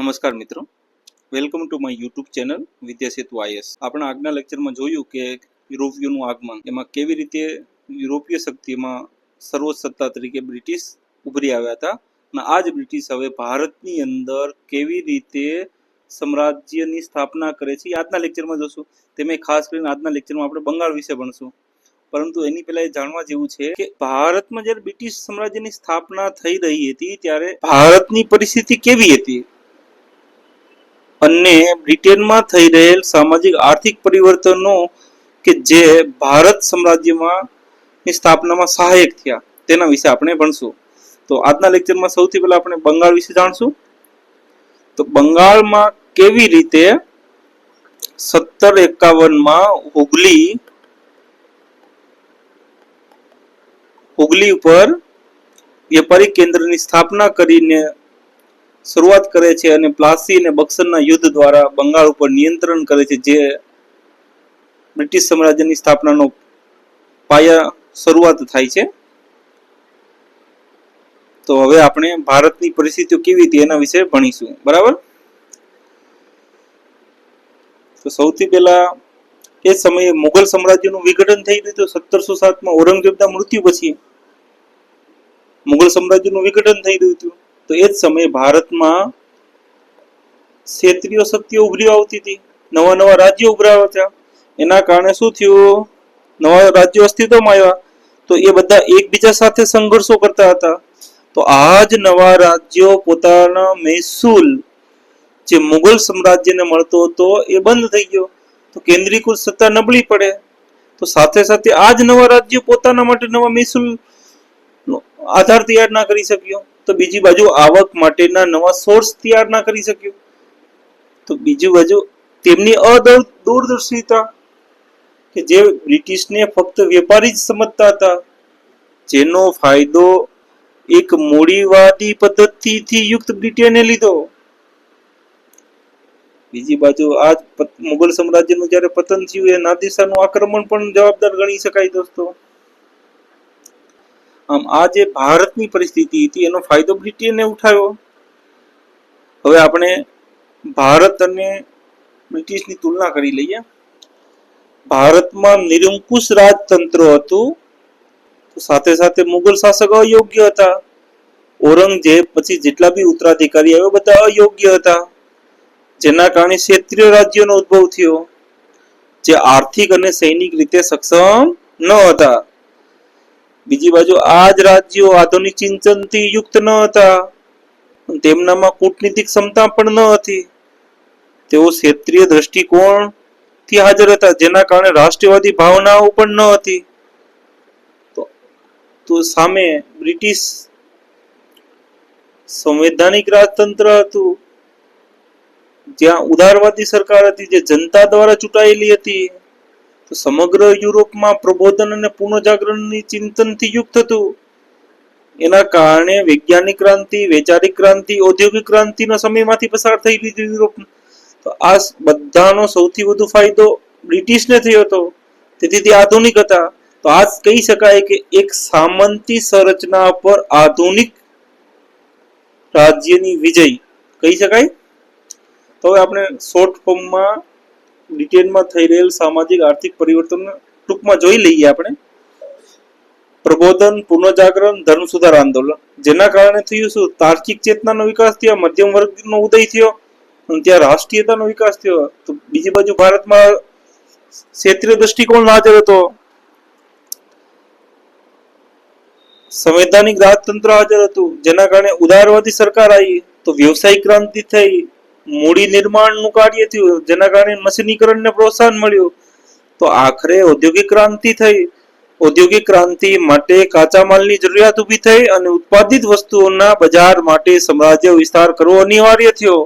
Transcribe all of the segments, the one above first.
નમસ્કાર મિત્રો. Welcome to my YouTube channel Vidya Setu IS આપણે આજના લેક્ચરમાં જોયું કે યુરોપીયોનું આગમન, એમાં કેવી રીતે યુરોપીય શક્તિમાં સર્વોચ્ચ તરીકે બ્રિટિશ ઉભરી આવ્યા હતા અને આ જ બ્રિટિશ હવે ભારતની અંદર કેવી રીતે સામ્રાજ્યની સ્થાપના કરે છે આજના લેક્ચરમાં જોશું. તેમાં ખાસ કરીને આજના લેક્ચરમાં આપણે બંગાળ વિશે ભણશું. પરંતુ એની પહેલા એ જાણવા જેવું છે કે ભારતમાં જ્યારે બ્રિટિશ સામ્રાજ્યની સ્થાપના થઈ રહી હતી ત્યારે ભારતની પરિસ્થિતિ કેવી હતી? અને બ્રિટેનમાં થઈ રહેલ સામાજિક આર્થિક પરિવર્તનો કે જે ભારત સામ્રાજ્યમાં સ્થાપનામાં સહાયક થયા, તેના વિશે આપણે ભણશું. તો આજના લેક્ચરમાં સૌથી પહેલા આપણે બંગાળ વિશે જાણશું. તો બંગાળમાં કેવી રીતે સત્તર એકાવનમાં હુગલી હુગલી ઉપર વેપારી કેન્દ્રની સ્થાપના કરીને શરૂઆત કરે છે અને પ્લાસી અને બક્સરના યુદ્ધ દ્વારા બંગાળ ઉપર નિયંત્રણ કરે છે, જે બ્રિટિશ સામ્રાજ્યની સ્થાપનાનો પાયા શરૂઆત થાય છે. તો હવે આપણે ભારતની પરિસ્થિતિઓ કેવી હતી એના વિશે ભણીશું, બરાબર? તો સૌથી પહેલા એ સમયે મુઘલ સામ્રાજ્યનું વિઘટન થઈ ગયું હતું સત્તરસો સાતમાં, ઔરંગઝેબના મૃત્યુ પછી. મુઘલ સામ્રાજ્યનું વિઘટન થઈ ગયું હતું. તો એ જ સમયે ભારતમાં ક્ષેત્રીય શક્તિઓ ઉભરી આવતી હતી. નવા નવા રાજ્યો ઉભરાવા હતા. એના કારણે શું થયું? નવા રાજ્યો અસ્તિત્વમાં આવ્યા. તો એ બધા એકબીજા સાથે સંઘર્ષો કરતા હતા. તો આ જ નવા રાજ્યો પોતાના મહેસૂલ જે મુઘલ સામ્રાજ્યને મળતો હતો એ બંધ થઈ ગયો. તો કેન્દ્રીકૃત સત્તા નબળી પડે. તો સાથે સાથે આ જ નવા રાજ્યો પોતાના માટે નવા મહેસૂલ આધાર તૈયાર ના કરી શક્યો. બીજી બાજુ આવક માટેના નવા સોર્સ તૈયાર ના કરી શક્યો. તો બીજી બાજુ તેમની અદૂરદર્શિતા કે જે બ્રિટિશને ફક્ત વેપારી જ સમજતા હતા, જેનો ફાયદો એક મૂડીવાદી પદ્ધતિથી યુક્ત બ્રિટેને લીધો. બીજી બાજુ આ મુગલ સામ્રાજ્યનું જ્યારે પતન થયું, એ નાદિશાનું આક્રમણ પણ જવાબદાર ગણી શકાય દોસ્તો. આમ આ જે ભારતની પરિસ્થિતિ હતી, એનો ફાયદો બ્રિટને ઉઠાવ્યો. હવે આપણે ભારત અને બ્રિટિશની તુલના કરી લઈએ. ભારતમાં નિરંકુશ રાજતંત્ર હતું સાથે સાથે મુગલ શાસક અયોગ્ય હતા. ઔરંગઝેબ પછી જેટલા બી ઉત્તરાધિકારી આવ્યા, બધા અયોગ્ય હતા. જેના કારણે ક્ષેત્રીય રાજ્યોનો ઉદ્ભવ થયો, જે આર્થિક અને સૈનિક રીતે સક્ષમ ન હતા. બીજી બાજુ, આ જ રાજ્યો આધુનિક ચિંતનથી યુક્ત ન હતા. તેમનામાં કૂટનીતિક ક્ષમતા પણ ન હતી. તેઓ ક્ષેત્રીય દ્રષ્ટિકોણથી હાજર હતા, જેના કારણે રાષ્ટ્રવાદી ભાવનાઓ પણ ન હતી. તો સામે બ્રિટિશ સંવૈધાનિક રાજતંત્ર હતું. જ્યાં ઉદારવાદી સરકાર હતી, જે જનતા દ્વારા ચૂંટાયેલી હતી. સમગ્ર યુરોપમાં પ્રબોધન અને પુનઃજાગરણની ચિંતનથી યુક્ત હતું. એના કારણે વૈજ્ઞાનિક ક્રાંતિ, વૈચારિક ક્રાંતિ, ઔદ્યોગિક ક્રાંતિના સમયમાંથી પસાર થઈ લીધું યુરોપ. તો આ બધાનો સૌથી વધુ ફાયદો બ્રિટિશને થયો હતો. તેથી તે આધુનિક હતા. તો આ કહી શકાય કે એક સામંતી સંરચના પર આધુનિક રાજ્યની વિજય. કહી શકાય? તો હવે આપણે શોર્ટ ફોર્મમાં બ્રિટેનમાં થઈ રહેલ સામાજિક આર્થિક પરિવર્તન ટૂંકમાં જોઈ લઈએ આપણે. પ્રબોધન, પુનઃજાગરણ, ધર્મ સુધાર આંદોલન. જેના કારણે થયું શું? તાર્કિક ચેતનાનો વિકાસ થયો, મધ્યમ વર્ગનો ઉદય થયો, અને ત્યાં રાષ્ટ્રીયતાનો વિકાસ થયો. તો બીજી બાજુ ભારતમાં ક્ષેત્રીય દ્રષ્ટિકોણ હાજર હતો સંવૈધાનિક રાજતંત્ર હાજર હતું. જેના કારણે ઉદારવાદી સરકાર આવી, તો વ્યવસાયિક ક્રાંતિ થઈ મૂડી નિર્માણનું કાર્ય થયું, જેના કારણે મશીનીકરણને પ્રોત્સાહન મળ્યું. તો આખરે ઔદ્યોગિક ક્રાંતિ થઈ. ઔદ્યોગિક ક્રાંતિ માટે કાચા માલની જરૂરિયાત ઊભી થઈ અને ઉત્પાદિત વસ્તુઓના બજાર માટે સામ્રાજ્ય વિસ્તાર કરવો અનિવાર્ય થયો.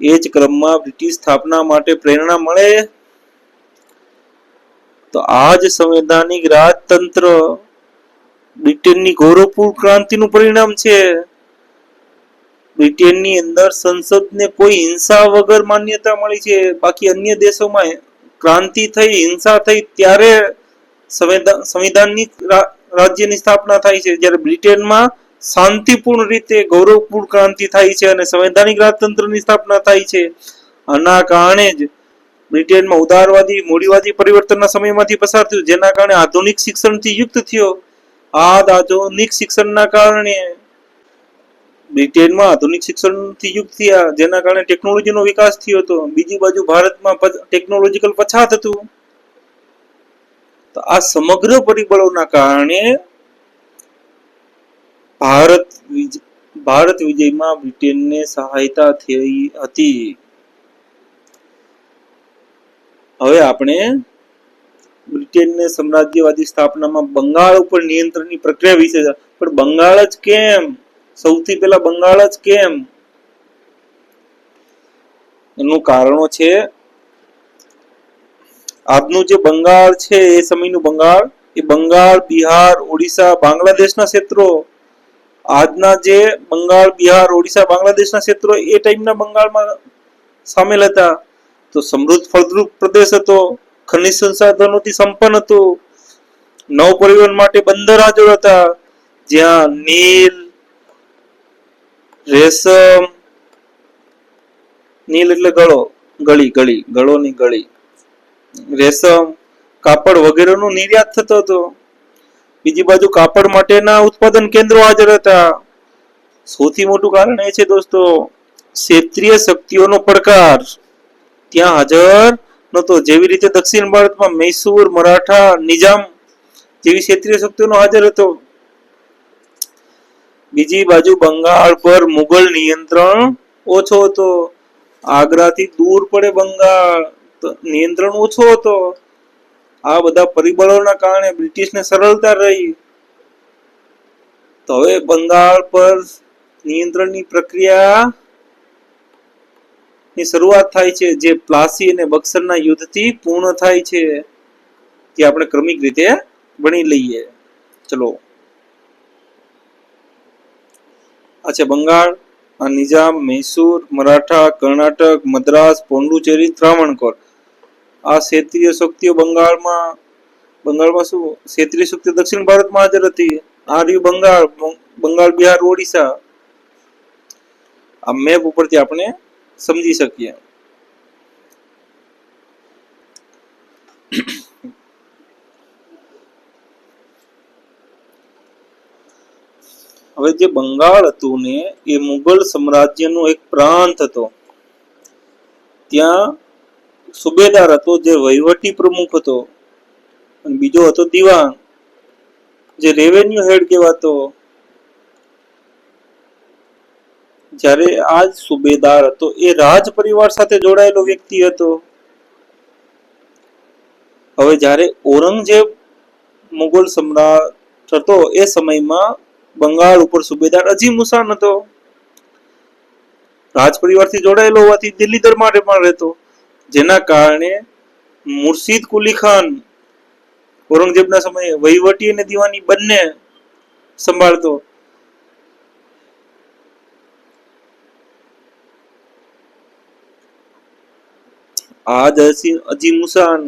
એ જ ક્રમમાં બ્રિટિશ સ્થાપના માટે પ્રેરણા મળે. તો આ જ સંવૈધાનિક રાજતંત્ર બ્રિટનની ગૌરવપૂર્ણ ક્રાંતિનું પરિણામ છે. બ્રિટેનની અંદર સંસદને કોઈ હિંસા વગર માન્યતા મળી છે, બાકી અન્ય દેશોમાં ક્રાંતિ થઈ, હિંસા થઈ, ત્યારે સંવિધાન સંવિધાનની રાજ્યની સ્થાપના થાય છે. જ્યારે બ્રિટેનમાં શાંતિપૂર્ણ રીતે ગૌરવપૂર્ણ ક્રાંતિ થાય છે અને સંવૈધાનિક રાજતંત્રની સ્થાપના થાય છે. આના કારણે જ બ્રિટેનમાં ઉદારવાદી, મૂડીવાદી પરિવર્તનના સમયમાંથી પસાર થયું, જેના કારણે આધુનિક શિક્ષણથી યુક્ત થયો. આ આધુનિક શિક્ષણના કારણે બ્રિટેનમાં આધુનિક શિક્ષણથી યુગ થયા, જેના કારણે ટેકનોલોજીનો વિકાસ થયો હતો. બીજી બાજુ ભારતમાં ટેકનોલોજીકલ પછાત હતું. તો આ સમગ્ર પરિબળોના કારણે ભારત ભારત વિજયમાં બ્રિટનને સહાયતા થઈ હતી. હવે આપણે બ્રિટનને સામ્રાજ્યવાદી સ્થાપનામાં બંગાળ ઉપર નિયંત્રણની પ્રક્રિયા વિશે પણ બંગાળ જ કેમ? સૌથી પહેલા બંગાળ જ કેમ? એનું કારણો છે, આજનું જે બંગાળ છે, એ સમયનું બંગાળ, એ બંગાળ, બિહાર, ઓડિશા, બાંગ્લાદેશના ક્ષેત્રો. આજના જે બંગાળ, બિહાર, ઓડિશા, બાંગ્લાદેશના ક્ષેત્રો, એ ટાઈમના બંગાળમાં સામેલ હતા. તો સમૃદ્ધ ફળદ્રુપ પ્રદેશ હતો, ખનિજ સંસાધનોથી સંપન્ન હતું. નવ પરિવહન માટે બંદર હાજર હતા. જ્યાં નીલ રેશમ નીલ એટલે ગળો, ગળી ગળી, ગળોની ગળી. રેશમ કાપડ વગેરેનો નિર્યાત થતો હતો. બીજી બાજુ કાપડ માટેના ઉત્પાદન કેન્દ્રો હાજર હતા. સૌથી મોટું કારણ એ છે દોસ્તો, ક્ષેત્રીય શક્તિઓનો પડકાર. ત્યાં હાજર નહોતો. જેવી રીતે દક્ષિણ ભારતમાં મૈસૂર, મરાઠા નિજામ જેવી ક્ષેત્રીય શક્તિઓનો હાજર હતો. બીજી બાજુ બંગાળ પર મુગલ નિયંત્રણ ઓછો હતો. આગ્રાથી દૂર પડે બંગાળ નિયંત્રણ ઓછો હતો. આ બધા પરિબળોના કારણે બ્રિટિશને સરળતા રહી. તો હવે બંગાળ પર નિયંત્રણની પ્રક્રિયા ની શરૂઆત થાય છે, જે પ્લાસી અને બક્સરના યુદ્ધથી પૂર્ણ થાય છે, જે આપણે ક્રમિક રીતે ભણી લઈએ. ચલો. આ બંગાળ, આ નિઝામ, મૈસૂર, મરાઠા, કર્ણાટક, મદ્રાસ પોંડુચેરી ત્રાવણકોર આ ક્ષેત્રીય શક્તિઓ બંગાળમાં બંગાળમાં શું? ક્ષેત્રીય શક્તિઓ દક્ષિણ ભારતમાં હાજર હતી. આ રહ્યું બંગાળ બંગાળ, બિહાર, ઓડિશા. આ મેપ ઉપરથી આપણે સમજી શકીએ. હવે જે બંગાળ હતું ને, એ મુગલ સામ્રાજ્યનો એક પ્રાંત હતો. ત્યાં સુબેદાર હતો, જે વહીવટી પ્રમુખ હતો, અને બીજો હતો દિવાન, જે રેવન્યુ હેડ કહેવાતો. જ્યારે આ સુબેદાર હતો, એ રાજ પરિવાર સાથે જોડાયેલો વ્યક્તિ હતો. હવે જ્યારે ઔરંગઝેબ મુગલ સમ્રાટ હતો, એ સમયમાં બંગાળ ઉપર સુબેદાર અજી મુસાન હતો. રાજ પરિવારથી જોડાયેલો હોવાથી દિલ્હી દરબારે પણ રહેતો, જેના કારણે મુર્શીદ કુલી ખાન ઔરંગઝેબના સમયે વહીવટી અને દીવાની બંને સંભાળતો. હસી અજી મુસાન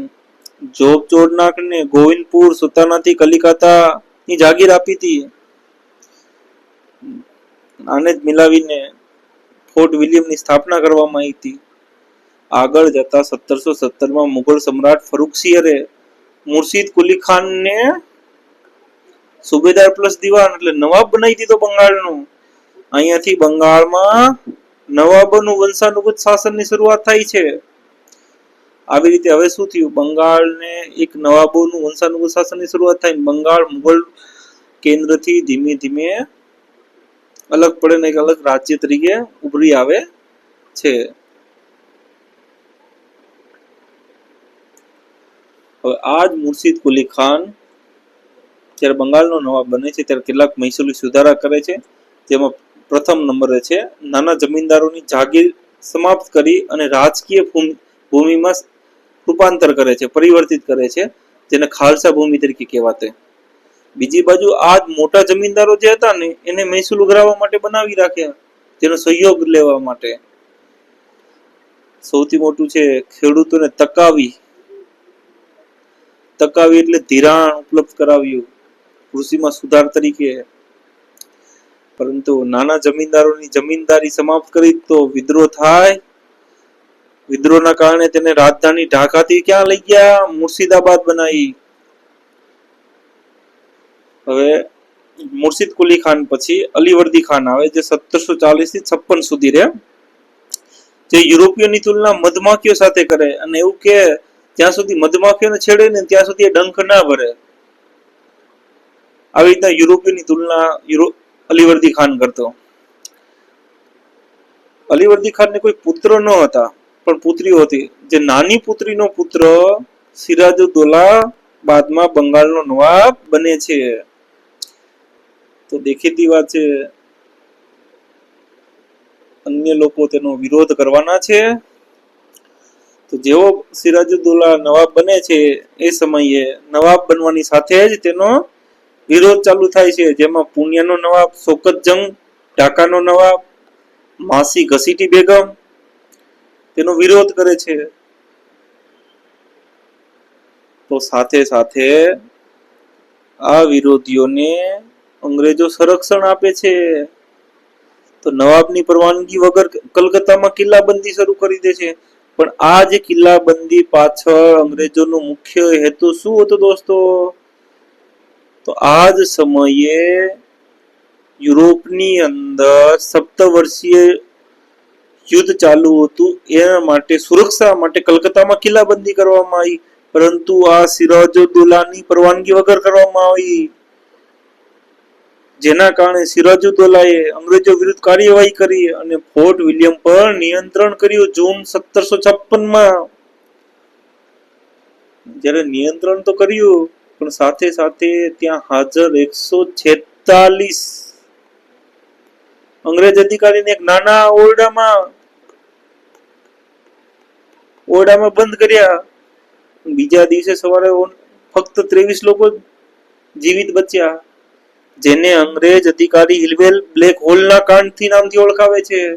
જોબ ચોરનાકને ગોવિંદપુર સુતાનાથી કલિકાતા ની જાગીર આપી હતી. આને જ મિલાવીને ફોર્ટ વિલિયમની સ્થાપના કરવામાં આવી હતી. આગળ જતા સત્તરસો સત્તરમાં મુગલ સમ્રાટ ફરુખસિયરે મુર્શિદ કુલી ખાનને સુબેદાર પ્લસ દિવાન એટલે નવાબ બનાવી દીધો બંગાળનો. અહીંયાથી બંગાળમાં નવાબોનું વંશાનુગત શાસનની શરૂઆત થાય છે. આવી રીતે હવે શું થયું? બંગાળને એક નવાબોનું વંશાનુગત શાસનની શરૂઆત થાય બંગાળ મુગલ કેન્દ્રથી ધીમે ધીમે અલગ પડે ને એક અલગ રાજ્ય તરીકે ઉભરી આવે છે. હવે આ જ મુર્શીદ કુલી ખાન જ્યારે બંગાળનો નવાબ બને છે, ત્યારે કેટલાક મહેસૂલી સુધારા કરે છે. જેમાં પ્રથમ નંબરે છે, નાના જમીનદારોની જાગીર સમાપ્ત કરી અને રાજકીય ભૂમિ, ભૂમિમાં રૂપાંતર કરે છે, પરિવર્તિત કરે છે, જેને ખાલસા ભૂમિ તરીકે કહેવાતે. બીજી બાજુ આ મોટા જમીનદારો જે હતા ને, એને મહેસૂલ ઉઘરાવવા માટે બનાવી રાખ્યા. તેનો સહયોગ લેવા માટે. સૌથી મોટું છે ખેડૂતોને તકાવી. તકાવી એટલે ધિરાણ ઉપલબ્ધ કરાવ્યું. કૃષિમાં સુધાર તરીકે. પરંતુ નાના જમીનદારોની જમીનદારી સમાપ્ત કરી તો વિદ્રોહ થાય. વિદ્રોહના કારણે તેને રાજધાની ઢાકાથી ક્યાં લઈ ગયા? મુર્શિદાબાદ બનાવી. હવે મુર્શિદ કુલી ખાન પછી અલીવર્દી ખાન આવે, જે સત્તરસો ચાલીસથી છપ્પન સુધી રહે. જે યુરોપિયોની તુલના મધમાખીઓ સાથે કરે અને એવું કે ત્યાં સુધી મધમાખીઓને છેડે ને ત્યાં સુધી એ ડંખ ના ભરે. આવી રીતના યુરોપિયનની તુલના અલીવર્દી ખાન કરતો. અલીવર્દી ખાનને કોઈ પુત્ર ન હતા, પણ પુત્રીઓ હતી. જે નાની પુત્રીનો પુત્ર સિરાજુદ્દોલા બાદમાં બંગાળનો નવાબ બને છે. તો દેખીતી વાત છે, અન્ય લોકો તેનો વિરોધ કરવાના છે. તો જેવો સિરાજુદ્દોલા નવાબ બને છે, એ સમયે નવાબ બનવાની સાથે જ તેનો વિરોધ ચાલુ થાય છે. જેમાં પુણ્યનો નવાબ શોકત જંગ ઢાકાનો નવાબ, માસી ઘસીટી બેગમ તેનો વિરોધ કરે છે. તો સાથે સાથે આ વિરોધીઓને અંગ્રેજો સંરક્ષણ આપે છે. તો નવાબની પરવાનગી વગર કલકત્તામાં કિલ્લાબંધી શરૂ કરી દે છે. પણ આ જે કિલ્લાબંધી પાછળ અંગ્રેજોનો મુખ્ય હેતુ શું હતો દોસ્તો? તો આ જ સમયે યુરોપની અંદર સપ્તવર્ષીય યુદ્ધ ચાલુ હતું. એના માટે સુરક્ષા માટે કલકત્તામાં કિલ્લાબંધી કરવામાં આવી. પરંતુ આ સિરાજુદ્દૌલાની પરવાનગી વગર કરવામાં આવી. જેના કારણે સિરાજુદ્દોલાએ અંગ્રેજો વિરુદ્ધ કાર્યવાહી કરી અને ફોર્ટ વિલિયમ પર નિયંત્રણ કર્યું જૂન સત્તરસો છપ્પનમાં. જ્યારે નિયંત્રણ તો કર્યું, પણ સાથે સાથે ત્યાં હાજર એકસો છેતાલીસ અંગ્રેજ અધિકારીને એક નાના ઓરડામાં ઓરડામાં બંધ કર્યા. બીજા દિવસે સવારે ફક્ત ત્રેવીસ લોકો જીવિત બચ્યા. જેને અંગ્રેજ અધિકારી હિલવેલ બ્લેક હોલના કાંડથી નામથી ઓળખાવે છે.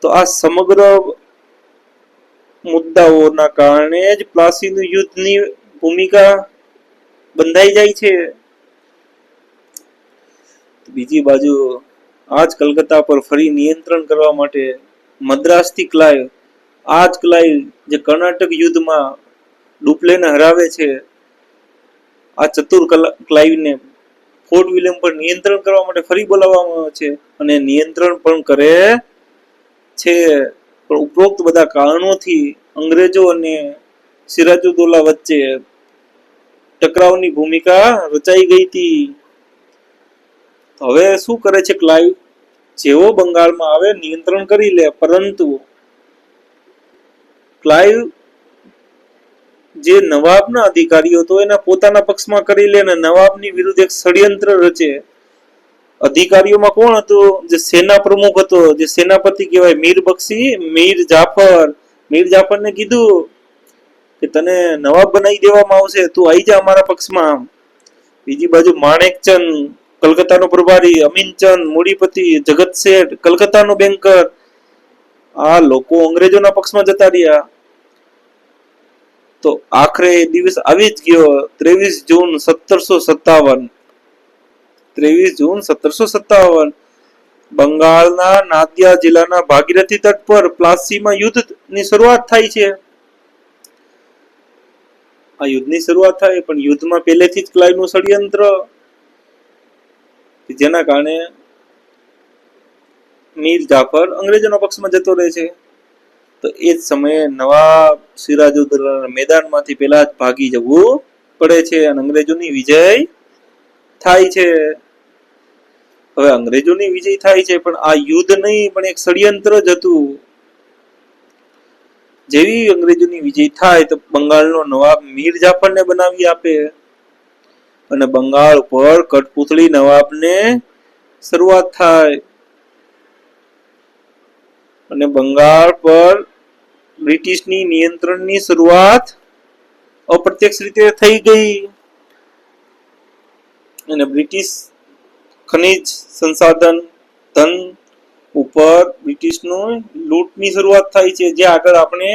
તો આ સમગ્ર મુદ્દાઓના કારણે જ પ્લાસીનું યુદ્ધની ભૂમિકા બંધાઈ જાય છે. બીજી બાજુ આજ કલકત્તા પર ફરી નિયંત્રણ કરવા માટે મદ્રાસથી ક્લાઈવ આજ ક્લાઈવ જે કર્ણાટક યુદ્ધમાં ડુપ્લેને હરાવે છે, આ ચતુર કલા- ક્લાઈવને ફોર્ટ વિલિયમ પર નિયંત્રણ કરવા માટે ફરી બોલાવવામાં આવે છે અને નિયંત્રણ પણ કરે છે. પણ ઉપરોક્ત બધા કારણોથી અંગ્રેજો અને સિરાજુદ્દોલા વચ્ચે ટકરાવની ભૂમિકા રચાઈ ગઈ હતી. હવે શું કરે છે ક્લાઈવ જેવો બંગાળમાં આવે નિયંત્રણ કરી લે, પરંતુ ક્લાઈવ જે નવાબના અધિકારીઓ હતો એના પોતાના પક્ષમાં કરી લે અને નવાબની વિરુદ્ધ એક ષડયંત્ર રચે. અધિકારીઓમાં કોણ હતું? જે સેના પ્રમુખ હતો, જે સેનાપતિ કહેવાય, મીર બક્ષી, મીર જાફર. મીર જાફરને કીધું કે તને નવાબ બનાવી દેવામાં આવશે, તું આવી જા અમારા પક્ષમાં. બીજી બાજુ માણેકચંદ કલકત્તાનો પ્રભારી અમીનચંદ મૂડીપતિ, જગત શેઠ, કલકત્તાનો બેન્કર. આ લોકો અંગ્રેજોના પક્ષમાં જતા રહ્યા. તો આખરે એ દિવસ આવી જ ગયો. ત્રેવીસ જૂન સત્તરસો સત્તાવન. ત્રેવીસ જૂન સત્તરસો સત્તાવન. બંગાળના નાદિયા જિલ્લાના ભાગીરથી તટ પર પ્લાસીમાં યુદ્ધની શરૂઆત થાય છે. આ યુદ્ધની શરૂઆત થાય, પણ યુદ્ધમાં પહેલેથી જ ક્લાઈવનું ષડયંત્ર જેના કારણે મીર જાફર અંગ્રેજોના પક્ષમાં જતો રહે છે. તો એ જ સમયે નવાબ સિરાજુદ્દૌલાના મેદાનમાંથી પહેલા જ ભાગી જવું પડે છે અને અંગ્રેજોની વિજય થાય છે. હવે અંગ્રેજોની વિજય થાય છે, પણ આ યુદ્ધ નહીં, પણ એક ષડયંત્ર જ હતું. જેવી અંગ્રેજોની વિજય થાય તો બંગાળનો નવાબ મીર જાફરને બનાવી આપે અને બંગાળ પર કઠપૂતળી નવાબને શરૂઆત થાય. અને બંગાળ પર બ્રિટિશની નિયંત્રણની શરૂઆત અપ્રત્યક્ષ રીતે થઈ ગઈ. અને બ્રિટિશ ખનિજ સંસાધન ધન ઉપર બ્રિટિશનું લૂંટની શરૂઆત થાય છે. જે આગળ આપણે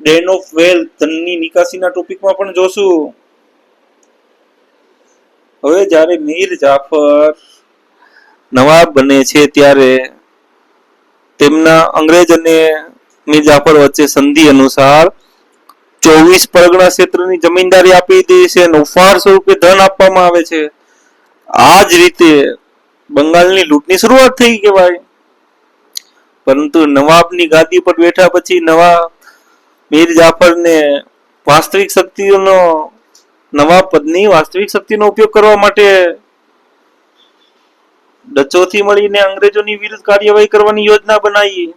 ડેન ઓફ વેલ્થ ધનની નિકાસીના ટોપિકમાં પણ જોશું. હવે જ્યારે મીર જાફર નવાબ બને છે, ત્યારે તેમના અંગ્રેજ અને મીર જાફર વચ્ચે સંધિ અનુસાર ચોવીસ પરગણા ક્ષેત્રની જમીનદારી આપી દીધી છે અને ઉપહાર સ્વરૂપે ધન આપવામાં આવે છે. આ જ રીતે બંગાળની લૂંટની શરૂઆત થઈ કહેવાય. પરંતુ નવાબની ગાદી પર બેઠા પછી નવા મીર જાફરને વાસ્તવિક શક્તિઓનો, નવાબ પદની વાસ્તવિક શક્તિનો ઉપયોગ કરવા માટે ડચોથી મળીને અંગ્રેજોની વિરુદ્ધ કાર્યવાહી કરવાની યોજના બનાવી.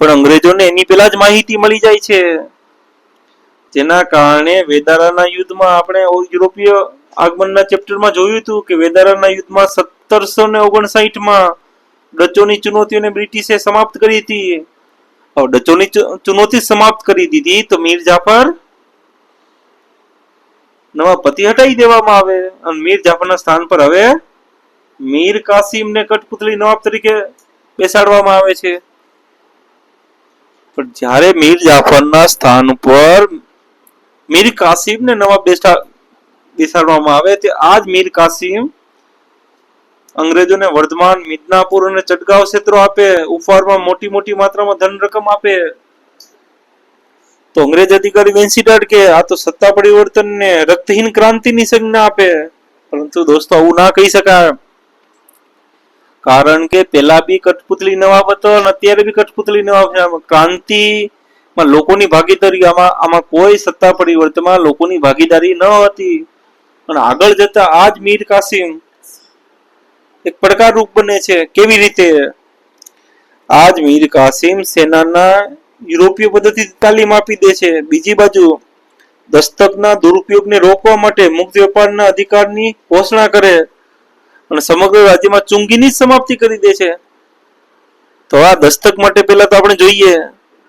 પણ અંગ્રેજોને એની પહેલા જ માહિતી મળી જાય છે. જેના કારણે વેદારાના યુદ્ધમાં આપણે યુરોપીય આગમનના ચેપ્ટરમાં જોયું હતું કે વેદારાના યુદ્ધમાં સત્તરસો ને ઓગણસાઠમાં ડચોની ચુનૌતીઓને બ્રિટિશે સમાપ્ત કરી હતી. ડચોની ચુનૌતી સમાપ્ત કરી દીધી તો મીર જાફર નવા પતિ હટાવી દેવામાં આવે અને મીર જાફરના સ્થાન પર હવે મીર કાસિમને કઠપુતળી નવાબ તરીકે બેસાડવામાં આવે છે. પણ જ્યારે મીર જાફરના સ્થાન પર મીર કાસિમને નવા બેસા બેસાડવામાં આવે તે આ જ મીર કાસિમ અંગ્રેજોને વર્ધમાન મિદનાપુર અને ચટગાંવ ક્ષેત્રો આપે ઉપહારમાં મોટી મોટી માત્રામાં ધન રકમ આપે. તો અંગ્રેજ અધિકારી વેન્સીડાર્ડ કે, આ તો સત્તા પરિવર્તનને રક્તહીન ક્રાંતિની સંજ્ઞા આપે. પરંતુ દોસ્તો, આવું ના કહી શકાય. કારણ કે પેલા બી કઠપુતળી નવાબ હતો અને અત્યારે બી કઠપુતળી નવાબ છે. ક્રાંતિ ક્રાંતિમાં લોકોની ભાગીદારી આમાં આમાં કોઈ સત્તા પરિવર્તનમાં લોકોની ભાગીદારી ન હતી. અને આગળ જતા આજ મીર કાસિમ એક પડકારરૂપ બને છે. કેવી રીતે? આજ મીર કાસિમ સેનાના યુરોપીય પદ્ધતિથી તાલીમ આપી દે છે. બીજી બાજુ, દસ્તકના દુરુપયોગને રોકવા માટે મુક્ત વેપારના અધિકારની ઘોષણા કરે. અને સમગ્ર રાજ્યમાં ચુંગીની સમાપ્તિ કરી દે છે. તો આ દસ્તક માટે પહેલા તો આપણે જોઈએ,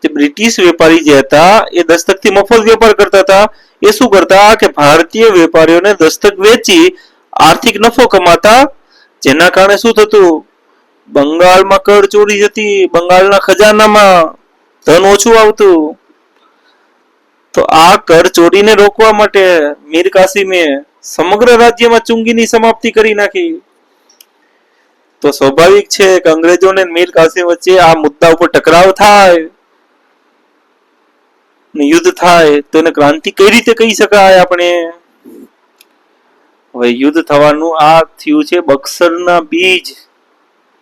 જે બ્રિટિશ વેપારી જે હતા, એ દસ્તકથી મફત વેપાર કરતા હતા. એ શું કરતા કે ભારતીય વેપારીઓને દસ્તક વેચી આર્થિક નફો કમાતા. જેના કારણે શું થતું? બંગાળમાં કર ચોરી જતી, બંગાળના ખજાનામાં ધન ઓછું આવતું. તો આ કર ચોરીને રોકવા માટે મીર કાસિમે સમગ્ર રાજ્યમાં ચુંગીની સમાપ્તિ કરી નાખી. તો સ્વાભાવિક છે કે અંગ્રેજો ને મીર કાસિમ વચ્ચે આ મુદ્દા ઉપર ટકરાવ થાય યુદ્ધ થાય તો એને ક્રાંતિ કઈ રીતે કહી શકાય આપણે? હવે યુદ્ધ થવાનું આ થયું છે બક્સરના બીજ.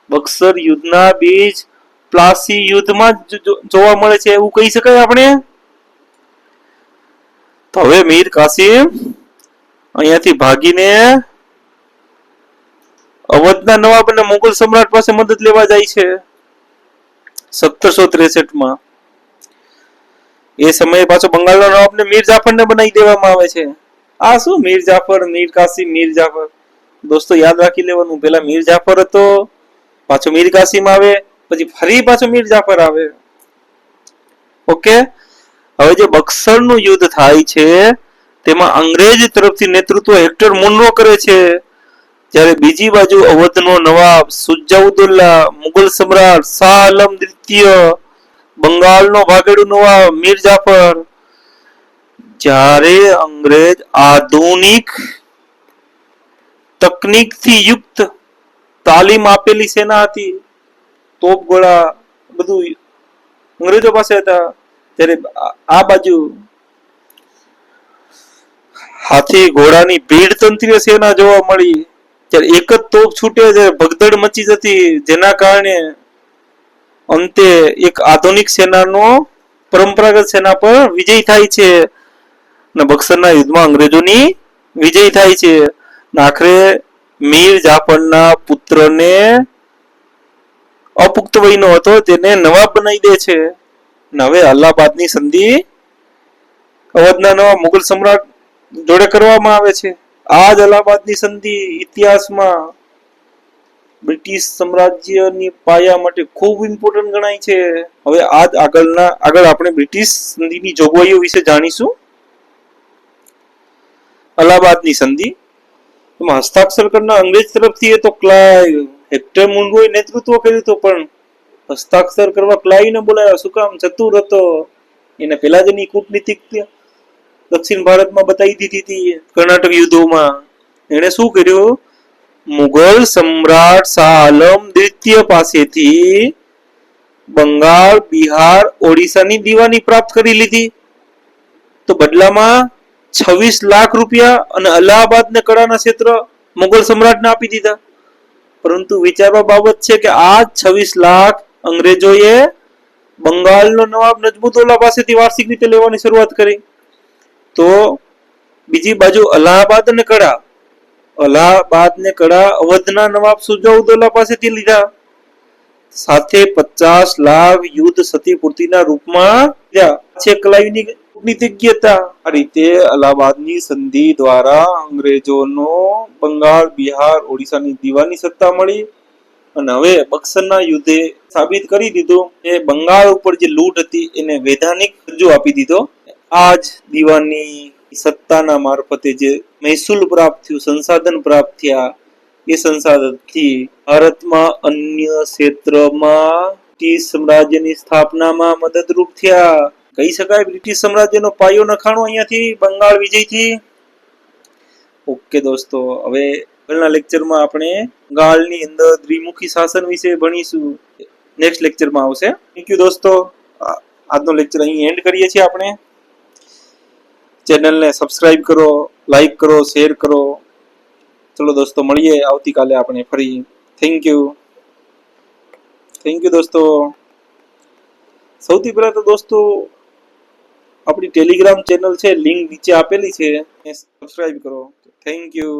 બક્સર યુદ્ધના બીજ પ્લાસી યુદ્ધમાં જોવા મળે છે એવું કહી શકાય આપણે? તો હવે મીર કાસિમ અહીંયાથી ભાગીને અવધના નવાબ અને મુઘલ સમ્રાટ પાસે મદદ લેવા જાય છે. સત્તરસો ત્રેસઠમાં. એ સમયે પાછો બંગાળના નવાબને મીર જાફરને બનાવી દેવામાં આવે છે. આ શું મીર જાફર, મીર કાસિમ, મીર જાફર? દોસ્તો, યાદ રાખી લેવાનું. પેલા મીર જાફર હતો, પાછો મીર કાસિમ આવે, પછી ફરી પાછો મીર જાફર આવે. ઓકે? હવે જે બક્સરનું યુદ્ધ થાય છે, તેમાં અંગ્રેજ તરફથી નેતૃત્વ હેક્ટર મુનરો કરે છે. જ્યારે બીજી બાજુ અવધનો નવાબ સુજાઉદ્દૌલા મુઘલ સમ્રાટ શાહ આલમ દ્વિતીય બંગાળનો ભાગેડુ નવાબ મીર જાફર. જ્યારે અંગ્રેજ આધુનિક તકનીકથી યુક્ત તાલીમ આપેલી સેના હતી તોપ ગોળા બધું અંગ્રેજો પાસે હતા. ત્યારે આ બાજુ હાથી ઘોડાની ભીડ તંત્રીય સેના જોવા મળી. ત્યારે એક જ તોપ છૂટે છે, ભગદડ મચી જતી. જેના કારણે અંતે એક આધુનિક સેનાનો, પરંપરાગત સેના પર વિજય થાય છે. અને બક્સરના યુદ્ધમાં અંગ્રેજોની વિજય થાય છે. આખરે મીર જાફરના પુત્રને અપુખ્ત વયનો હતો, તેને નવાબ બનાવી દે છે. હવે અલ્હાબાદની સંધિ અવધના નવા મુઘલ સમ્રાટ જોડે કરવામાં આવે છે. આ જ અલ્હાબાદની સંધિ ઇતિહાસમાં બ્રિટિશ સામ્રાજ્યની પાયા માટે ખૂબ ઇમ્પોર્ટન્ટ ગણાય છે. હવે આજ આગળના, આગળ આપણે બ્રિટિશ સંધિની જોગવાઈઓ વિશે જાણીશું. અલ્હાબાદની સંધિ. એમાં હસ્તાક્ષર કરનાર અંગ્રેજ તરફથી એ તો ક્લાય, હેક્ટર મુનરોએ નેતૃત્વ કર્યું હતું, પણ હસ્તાક્ષર કરવા ક્લાયને બોલાવ્યો શું કામ? ચતુર હતો. એને પેલા જ એની કૂટનીતિક દક્ષિણ ભારતમાં બતાવી દીધી હતી કર્ણાટક યુદ્ધોમાં. એણે શું કર્યું? મુઘલ સમ્રાટ શાહ આલમ દ્વિતીય પાસેથી બંગાળ, બિહાર, ઓડિશાની દીવાની પ્રાપ્ત કરી લીધી. તો બદલામાં છવ્વીસ લાખ રૂપિયા અને અલ્હાબાદ ને કળાના ક્ષેત્ર મુગલ સમ્રાટને આપી દીધા. પરંતુ વિચારવા બાબત છે કે આ છવ્વીસ લાખ અંગ્રેજોએ બંગાળનો નવાબ નજમુદ્દૌલા પાસેથી વાર્ષિક રીતે લેવાની શરૂઆત કરી. તો બીજી બાજુ અલ્હાબાદ અને કડા. અલ્હાબાદ ને કડા અવધના નવાબ સુજાઉદ્દૌલા પાસેથી લીધા. સાથે પચાસ લાખ યુદ્ધ સતીપૂર્તિના રૂપમાં કલાયુની સંધિ દ્વારા અંગ્રેજોનો બંગાળ, બિહાર, ઓડિશાની દીવાની સત્તા મળી અને હવે બક્સરના યુદ્ધે સાબિત કરી દીધું. કે બંગાળ ઉપર જે લૂંટ હતી એને વૈધાનિક દરજ્જો આપી દીધો. આ જ દીવાની સત્તાના મારફતે જે મહેસૂલ પ્રાપ્ત થયું, સંસાધન પ્રાપ્ત થયા, એ સંસાધનથી ભારતમાં અન્ય ક્ષેત્રમાં બ્રિટિશ સામ્રાજ્યની સ્થાપનામાં મદદરૂપ થયા. કહી શકાય બ્રિટિશ સામ્રાજ્યનો પાયો નખાણો અહીંયાથી બંગાળ વિજયથી. ઓકે દોસ્તો, હવે આગળના લેક્ચરમાં આપણે બંગાળની અંદર દ્વિમુખી શાસન વિશે ભણીશું. નેક્સ્ટ લેક્ચરમાં આવશે. થેન્ક યુ દોસ્તો. આજનો લેક્ચર અહીં એન્ડ કરીએ છીએ આપણે. ચેનલને સબસ્ક્રાઇબ કરો લાઈક કરો શેર કરો. ચલો દોસ્તો, મળીએ આવતીકાલે આપણે ફરી. થેન્ક યુ થેન્ક યુ દોસ્તો. સૌથી પહેલાં તો દોસ્તો, આપણી ટેલિગ્રામ ચેનલ છે લિંક નીચે આપેલી છે. એ સબસ્ક્રાઇબ કરો. Thank you